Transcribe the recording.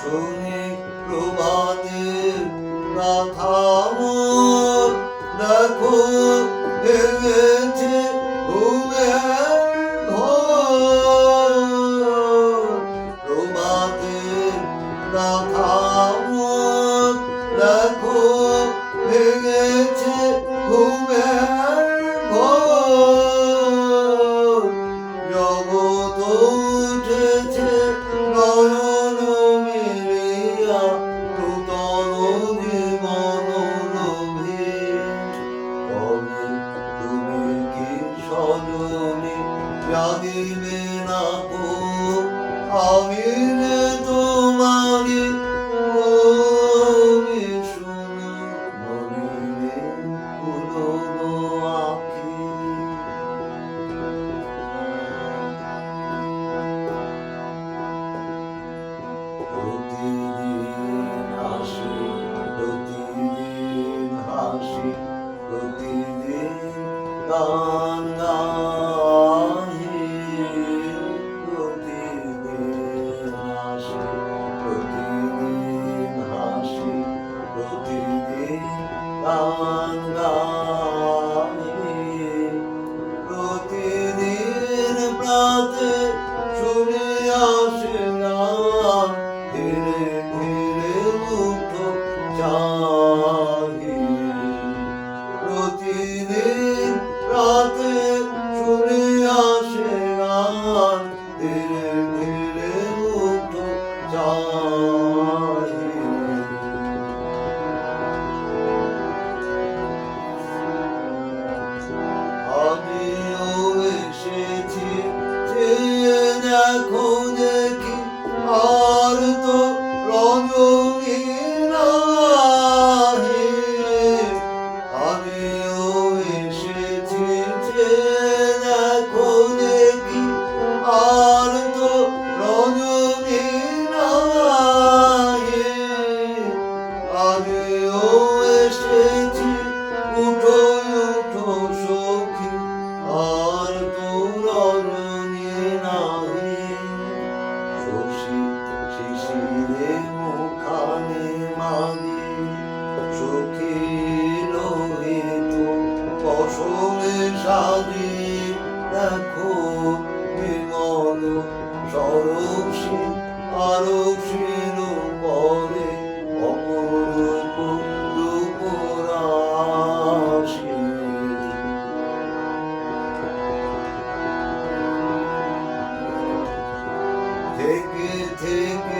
শুনে প্রভাতে প্রাথা Oh. অরূপ সে অরূপ সে পরে অপরূপ থেকে থেকে